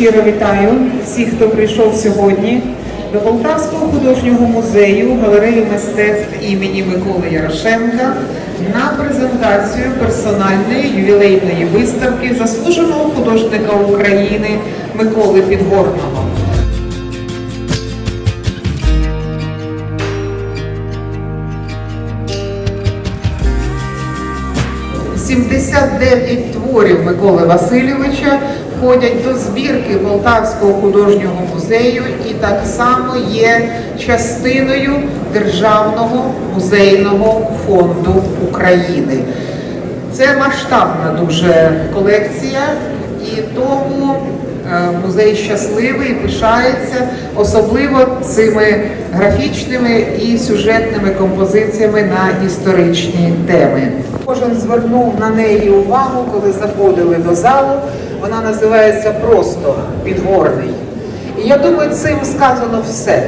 щиро вітаю всіх, хто прийшов сьогодні до Полтавського художнього музею галереї мистецтв імені Миколи Ярошенка на презентацію персональної ювілейної виставки заслуженого художника України Миколи Підгорного. – 79 творів Миколи Васильовича входять до збірки Полтавського художнього музею і так само є частиною Державного музейного фонду України. Це масштабна дуже колекція, і тому е, музей щасливий, пишається особливо цими графічними і сюжетними композиціями на історичні теми. Кожен звернув на неї увагу, коли заходили до залу. Вона називається просто підгорний. І я думаю, цим сказано все.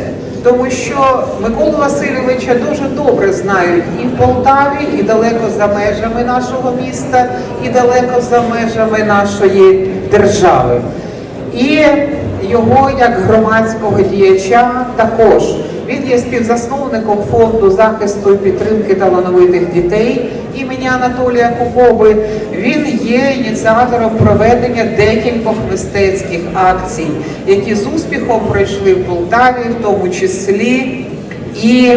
Тому що Миколу Васильовича дуже добре знають і в Полтаві, і далеко за межами нашого міста, і далеко за межами нашої держави. І його як громадського діяча також. Він є співзасновником фонду захисту і підтримки талановитих дітей імені Анатолія Кукоби. Він є ініціатором проведення декількох мистецьких акцій, які з успіхом пройшли в Полтаві, в тому числі і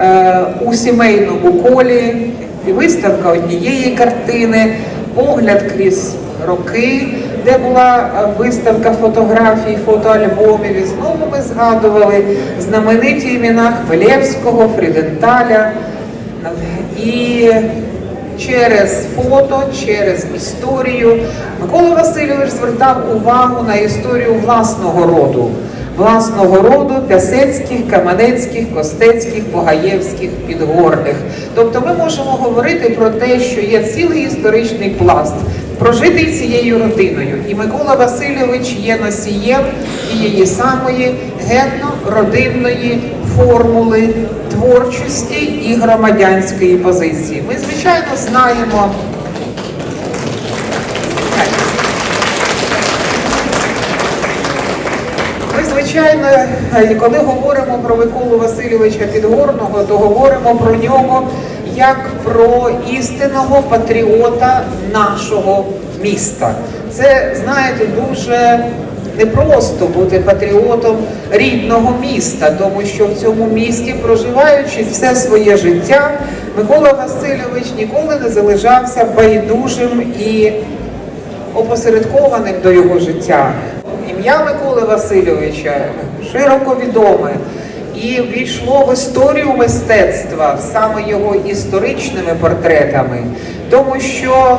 е, у сімейному колі, і виставка однієї картини, погляд крізь роки, де була е, виставка фотографій, фотоальбомів. І знову ми згадували знамениті імена Хмелевського, Фріденталя. І через фото, через історію Микола Васильович звертав увагу на історію власного роду, власного роду Пясецьких, Каменецьких, Костецьких, Погаєвських, Підгорних. Тобто ми можемо говорити про те, що є цілий історичний пласт, прожитий цією родиною. І Микола Васильович є носієм тієї самої гетно-родинної формули творчості і громадянської позиції. Ми, звичайно, знаємо. Ми, звичайно, е, коли говоримо про Миколу Васильовича Підгорного, то говоримо про нього як про істинного патріота нашого міста. Це, знаєте, дуже непросто бути патріотом рідного міста, тому що в цьому місті, проживаючи все своє життя, Микола Васильович ніколи не залишався байдужим і опосередкованим до його життя. Ім'я Миколи Васильовича широко відоме і війшло в історію мистецтва саме його історичними портретами, тому що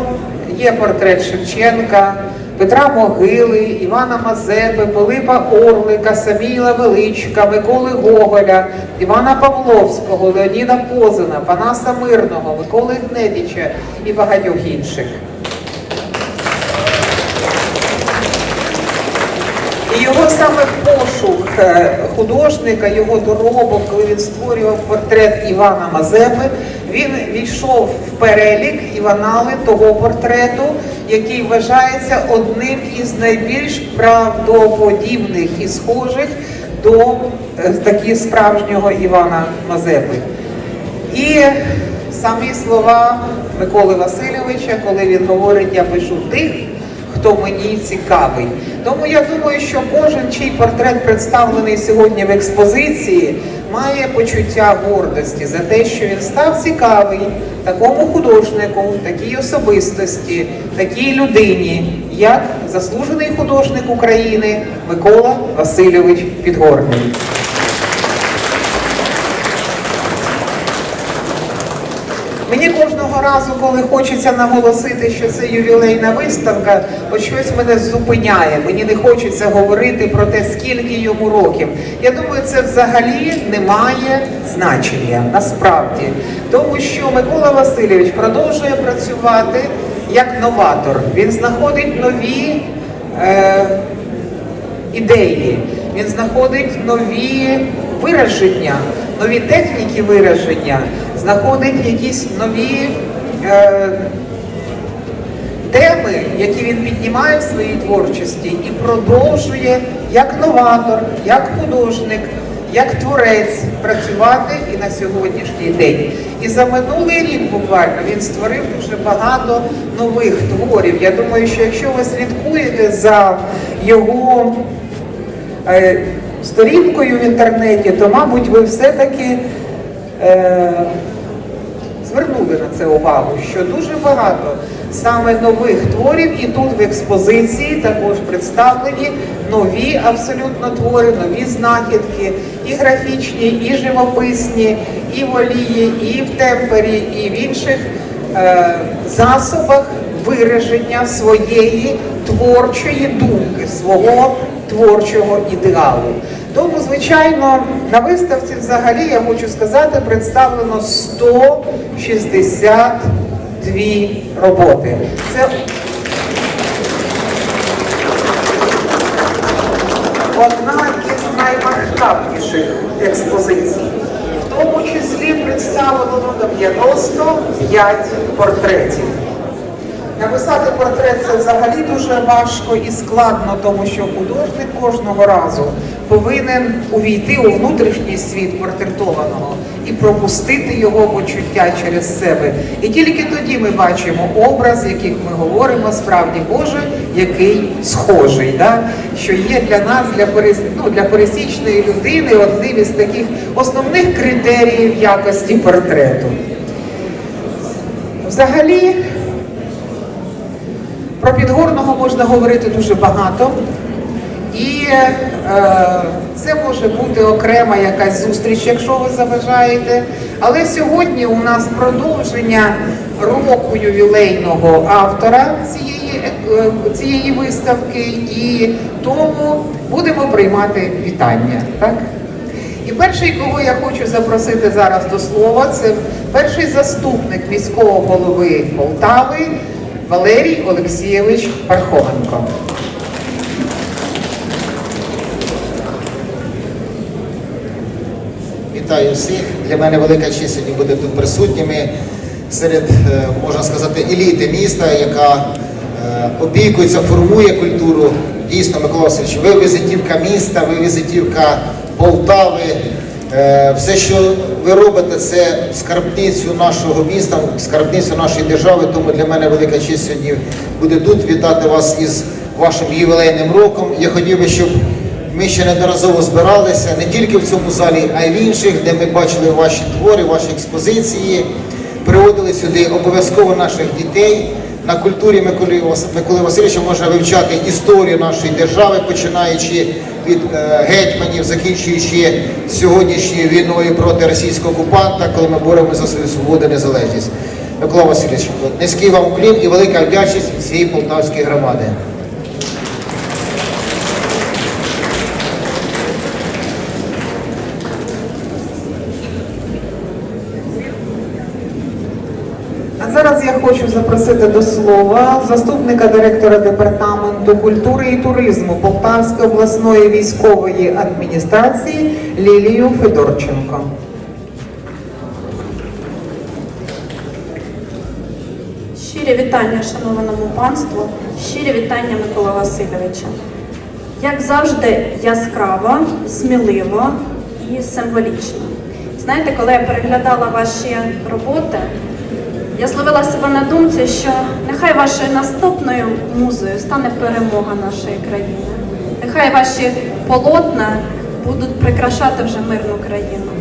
є портрет Шевченка. Петра Могили, Івана Мазепи, Пилипа Орлика, Саміла Величка, Миколи Гоголя, Івана Павловського, Леоніда Позина, Панаса Мирного, Миколи Гнедіча і багатьох інших. І його саме пошук е, художника, його доробок, коли він створював портрет Івана Мазепи, він війшов в перелік і в анали того портрету, який вважається одним із найбільш правдоподібних і схожих до е, такі справжнього Івана Мазепи. І самі слова Миколи Васильовича, коли він говорить, я пишу тих, хто мені цікавий. Тому я думаю, що кожен, чий портрет представлений сьогодні в експозиції, має почуття гордості за те, що він став цікавий такому художнику, такій особистості, такій людині, як заслужений художник України Микола Васильович Підгорний. Мені кожного разу, коли хочеться наголосити, що це ювілейна виставка, от щось мене зупиняє. Мені не хочеться говорити про те, скільки йому років. Я думаю, це взагалі не має значення насправді, тому що Микола Васильович продовжує працювати як новатор. Він знаходить нові. Е, ідеї, він знаходить нові вираження, нові техніки вираження, знаходить якісь нові е, теми, які він піднімає в своїй творчості і продовжує як новатор, як художник, як творець працювати і на сьогоднішній день. І за минулий рік буквально він створив дуже багато нових творів. Я думаю, що якщо ви слідкуєте за його е, сторінкою в інтернеті, то, мабуть, ви все-таки е, звернули на це увагу, що дуже багато саме нових творів, і тут в експозиції також представлені нові абсолютно твори, нові знахідки, і графічні, і живописні, і в олії, і в темпері, і в інших е, засобах вираження своєї творчої думки, свого творчого ідеалу. Тому, звичайно, на виставці взагалі я хочу сказати, представлено 162 роботи. Це одна із наймасштабніших експозицій. В тому числі представлено 95 портретів. Написати портрет це взагалі дуже важко і складно, тому що художник кожного разу повинен увійти у внутрішній світ портретованого і пропустити його почуття через себе. І тільки тоді ми бачимо образ, яких ми говоримо, справді Боже, який схожий, да? що є для нас, для, перес... ну, для пересічної людини, одним із таких основних критеріїв якості портрету. Взагалі, про Підгорного можна говорити дуже багато. І е, це може бути окрема якась зустріч, якщо ви заважаєте. Але сьогодні у нас продовження року ювілейного автора цієї, е, цієї виставки, і тому будемо приймати вітання. Так? І перший, кого я хочу запросити зараз до слова, це перший заступник міського голови Полтави Валерій Олексійович Пархоменко. Вітаю всіх. Для мене велика честь сьогодні бути тут присутніми серед, е, можна сказати, еліти міста, яка е, опікується, формує культуру. Дійсно, Микола Васильович, ви візитівка міста, ви візитівка Полтави. Е, Все, що ви робите, це скарбницю нашого міста, скарбницю нашої держави. Тому для мене велика честь сьогодні буде тут вітати вас із вашим ювілейним роком. Я хотів би, щоб ми ще неодноразово збиралися не тільки в цьому залі, а й в інших, де ми бачили ваші твори, ваші експозиції. Приводили сюди обов'язково наших дітей. На культурі Миколи, Вас- Миколи Васильовича можна вивчати історію нашої держави, починаючи від е, гетьманів, закінчуючи сьогоднішньою війною проти російського окупанта, коли ми боремося за свою свободу і незалежність. Микола Васильович, низький вам клін і велика вдячність цієї полтавської громади. Хочу запросити до слова заступника директора департаменту культури і туризму Полтавської обласної військової адміністрації Лілію Федорченко. Щирі вітання шанованому панству, щирі вітання Микола Васильовича. Як завжди, яскраво, сміливо і символічно. Знаєте, коли я переглядала ваші роботи, я зловила себе на думці, що нехай вашою наступною музою стане перемога нашої країни. Нехай ваші полотна будуть прикрашати вже мирну країну.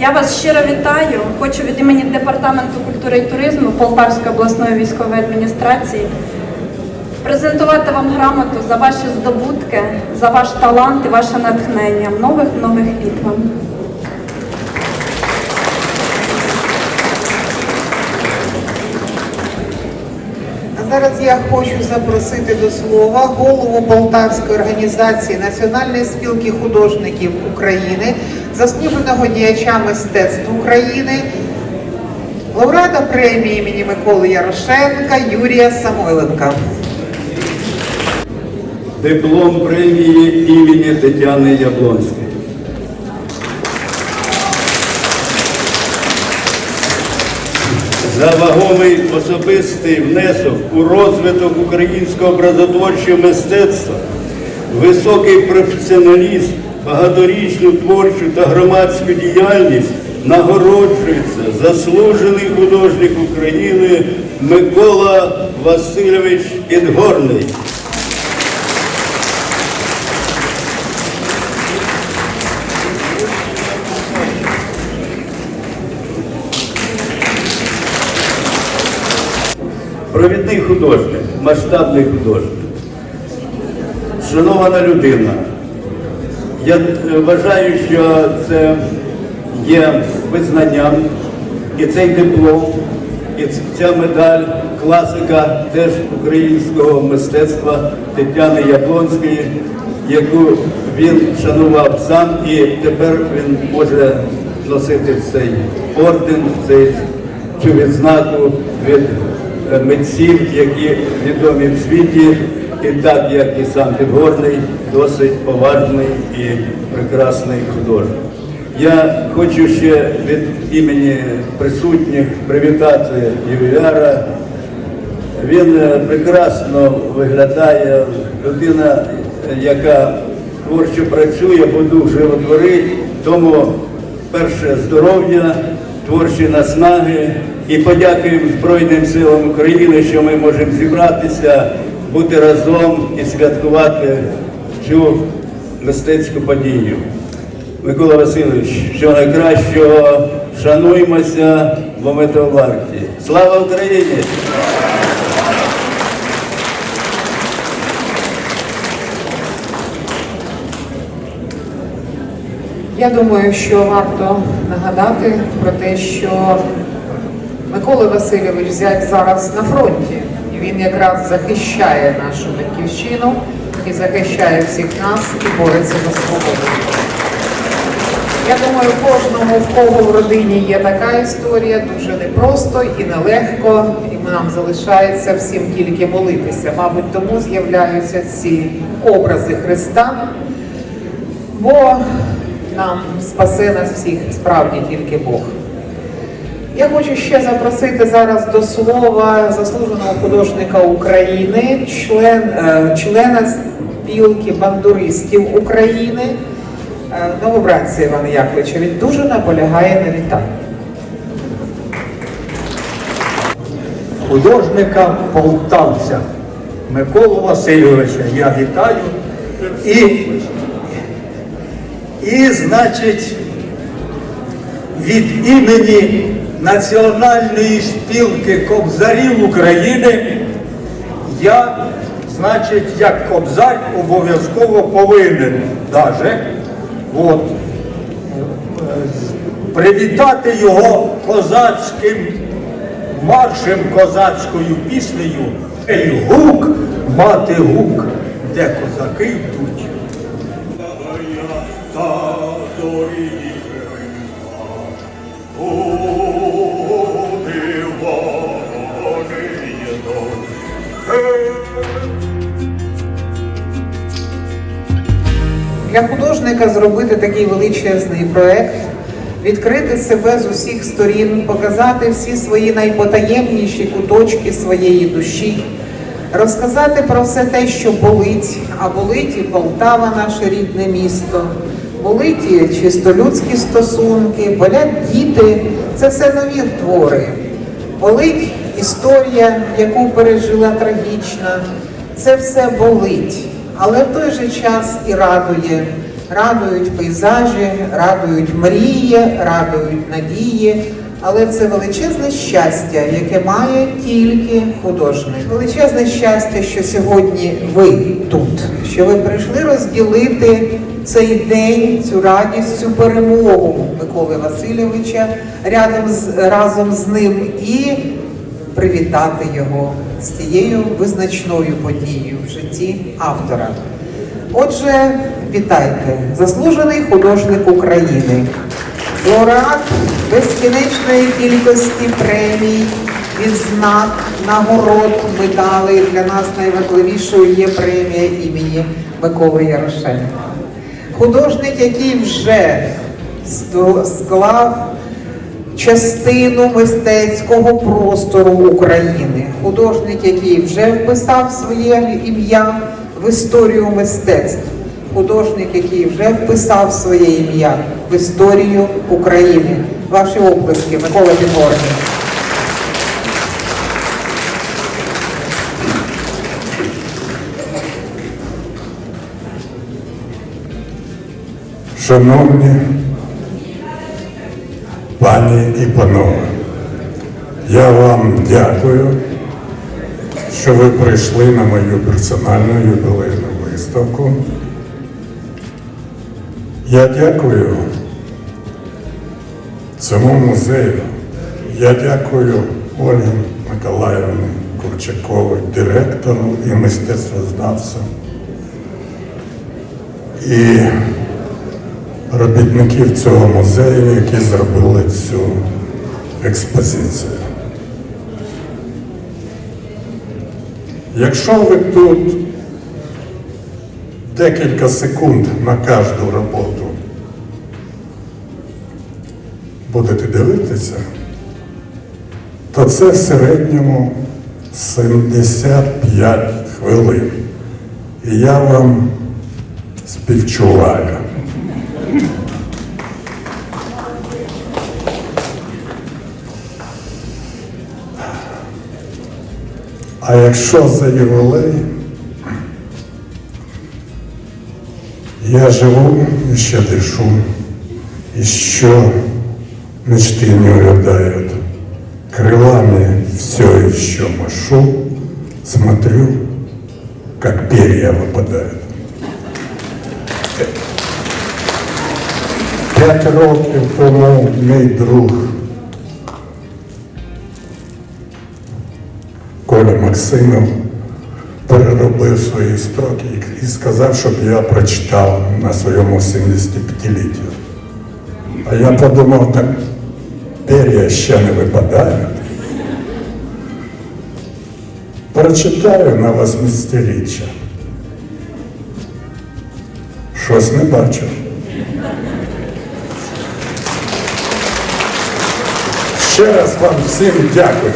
Я вас щиро вітаю. Хочу від імені Департаменту культури і туризму Полтавської обласної військової адміністрації презентувати вам грамоту за ваші здобутки, за ваш талант і ваше натхнення. Нових нових літ вам. Зараз я хочу запросити до слова голову Полтавської організації Національної спілки художників України, заслуженого діяча мистецтв України, лауреата премії імені Миколи Ярошенка Юрія Самойленка. Диплом премії імені Тетяни Яблонської. За вагомий особистий внесок у розвиток українського образотворчого мистецтва, високий професіоналізм, багаторічну творчу та громадську діяльність нагороджується заслужений художник України Микола Васильович Підгорний. Провідний художник, масштабний художник, шанована людина. Я вважаю, що це є визнанням і цей диплом, і ця медаль класика теж українського мистецтва Тетяни Яблонської, яку він шанував сам, і тепер він може носити цей орден, цей, відзнаку від митців, які відомі в світі, і так як і сам Підгорний, досить поважний і прекрасний художник. Я хочу ще від імені присутніх привітати ювіляра. Він е, прекрасно виглядає, людина, яка творчо працює, бо дух животворить, тому перше здоров'я, творчі наснаги і подякуємо Збройним силам України, що ми можемо зібратися, бути разом і святкувати цю мистецьку подію. Микола Васильович, всього найкращого, шануймося, бо ми того варті. Слава Україні! Я думаю, що варто нагадати про те, що Микола Васильович зять зараз на фронті. І він якраз захищає нашу батьківщину і захищає всіх нас і бореться за свободу. Я думаю, кожному, в кого в родині є така історія, дуже непросто і нелегко, і нам залишається всім тільки молитися. Мабуть, тому з'являються ці образи Христа, бо нам спасе нас всіх справді тільки Бог. Я хочу ще запросити зараз до слова заслуженого художника України, член, е, члена спілки бандуристів України, е, новобранця Івана Яковича. Він дуже наполягає на вітанні. художника полтавця Миколу Васильовича. Я вітаю. І, і значить, від імені Національної спілки кобзарів України я, значить, як кобзар обов'язково повинен даже от, привітати його козацьким маршем козацькою піснею «Ей, гук, мати гук, де козаки йдуть. Для художника зробити такий величезний проект, відкрити себе з усіх сторін, показати всі свої найпотаємніші куточки своєї душі, розказати про все те, що болить, а болить і Полтава, наше рідне місто, болить і чисто людські стосунки, болять діти. Це все нові твори. Болить історія, яку пережила трагічна. Це все болить, але в той же час і радує. Радують пейзажі, радують мрії, радують надії. Але це величезне щастя, яке має тільки художник. Величезне щастя, що сьогодні ви тут, що ви прийшли розділити цей день, цю радість, цю перемогу Миколи Васильовича рядом з разом з ним і привітати його з тією визначною подією в житті автора. Отже, вітайте, заслужений художник України, лауреат безкінечної кількості премій, відзнак, нагород, медалей. Для нас найважливішою є премія імені Миколи Ярошенка. Художник, який вже склав частину мистецького простору України. Художник, який вже вписав своє ім'я в історію мистецтв. Художник, який вже вписав своє ім'я в історію України. Ваші оплески, Микола Підгорний. Шановні пані і панове, я вам дякую, що ви прийшли на мою персональну юбілейну виставку. Я дякую цьому музею. Я дякую Ольгі Миколаївні Курчаковій, директору і мистецтвознавцю. І робітників цього музею, які зробили цю експозицію. Якщо ви тут декілька секунд на кожну роботу будете дивитися, то це в середньому 75 хвилин. І я вам співчуваю. А якщо за ювілей, я живу и ще дышу, еще мечты не увядают. Крылами все еще машу, смотрю, как перья выпадают. П'ять років тому мій друг Коля Максимов переробив свої строки і сказав, щоб я прочитав на своєму 75-літтю. А я подумав, так пер'я ще не випадають. Прочитаю на 80-річчя. Щось не бачив. Ще раз вам всім дякую.